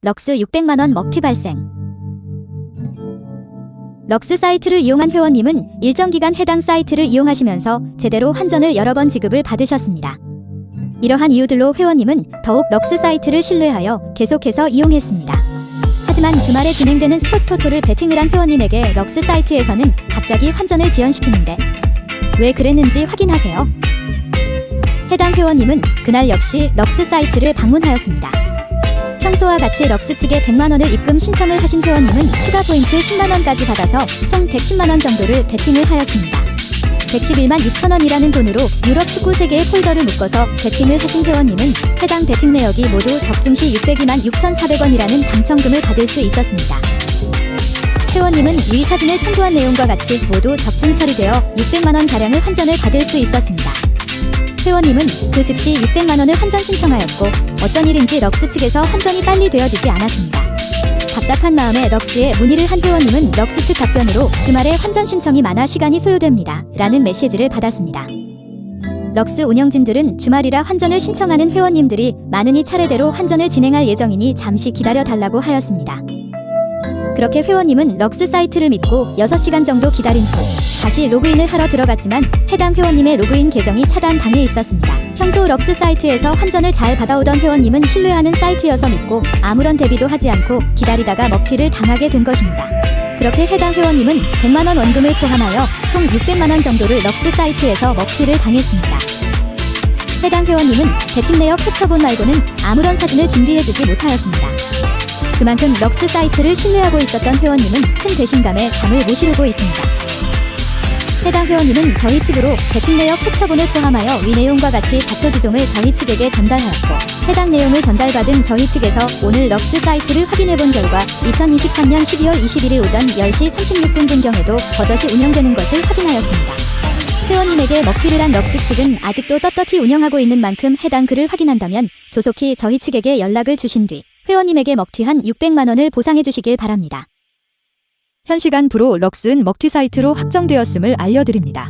럭스 600만원 먹튀 발생. 럭스 사이트를 이용한 회원님은 일정 기간 해당 사이트를 이용하시면서 제대로 환전을 여러 번 지급을 받으셨습니다. 이러한 이유들로 회원님은 더욱 럭스 사이트를 신뢰하여 계속해서 이용했습니다. 하지만 주말에 진행되는 스포츠 토토를 베팅을 한 회원님에게 럭스 사이트에서는 갑자기 환전을 지연시키는데 왜 그랬는지 확인하세요. 해당 회원님은 그날 역시 럭스 사이트를 방문하였습니다. 평소와 같이 럭스 측에 100만원을 입금 신청을 하신 회원님은 추가 포인트 10만원까지 받아서 총 110만원 정도를 베팅을 하였습니다. 111만 6천원이라는 돈으로 유럽 축구 세계의 폴더를 묶어서 베팅을 하신 회원님은 해당 베팅 내역이 모두 적중 시 602만 6,400원이라는 당첨금을 받을 수 있었습니다. 회원님은 위 사진을 첨부한 내용과 같이 모두 적중 처리되어 600만원 가량의 환전을 받을 수 있었습니다. 회원님은 그 즉시 600만원을 환전 신청하였고 어쩐 일인지 럭스 측에서 환전이 빨리 되어지지 않았습니다. 답답한 마음에 럭스에 문의를 한 회원님은 럭스 측 답변으로 주말에 환전 신청이 많아 시간이 소요됩니다. 라는 메시지를 받았습니다. 럭스 운영진들은 주말이라 환전을 신청하는 회원님들이 많으니 차례대로 환전을 진행할 예정이니 잠시 기다려 달라고 하였습니다. 그렇게 회원님은 럭스 사이트를 믿고 6시간 정도 기다린 후 다시 로그인을 하러 들어갔지만 해당 회원님의 로그인 계정이 차단당해 있었습니다. 평소 럭스 사이트에서 환전을 잘 받아오던 회원님은 신뢰하는 사이트여서 믿고 아무런 대비도 하지 않고 기다리다가 먹튀를 당하게 된 것입니다. 그렇게 해당 회원님은 100만원 원금을 포함하여 총 600만원 정도를 럭스 사이트에서 먹튀를 당했습니다. 해당 회원님은 베팅 내역 캡처본 말고는 아무런 사진을 준비해주지 못하였습니다. 그만큼 럭스 사이트를 신뢰하고 있었던 회원님은 큰 배신감에 잠을 못 이루고 있습니다. 해당 회원님은 저희 측으로 베팅 내역 캡처본을 포함하여 위 내용과 같이 자초 지종을 저희 측에게 전달하였고 해당 내용을 전달받은 저희 측에서 오늘 럭스 사이트를 확인해본 결과 2023년 12월 21일 오전 10시 36분 분경에도 버젓이 운영되는 것을 확인하였습니다. 회원님에게 먹튀를 한 럭스 측은 아직도 떳떳이 운영하고 있는 만큼 해당 글을 확인한다면 조속히 저희 측에게 연락을 주신 뒤 회원님에게 먹튀한 600만 원을 보상해 주시길 바랍니다. 현 시간 프로 럭스은 먹튀 사이트로 확정되었음을 알려드립니다.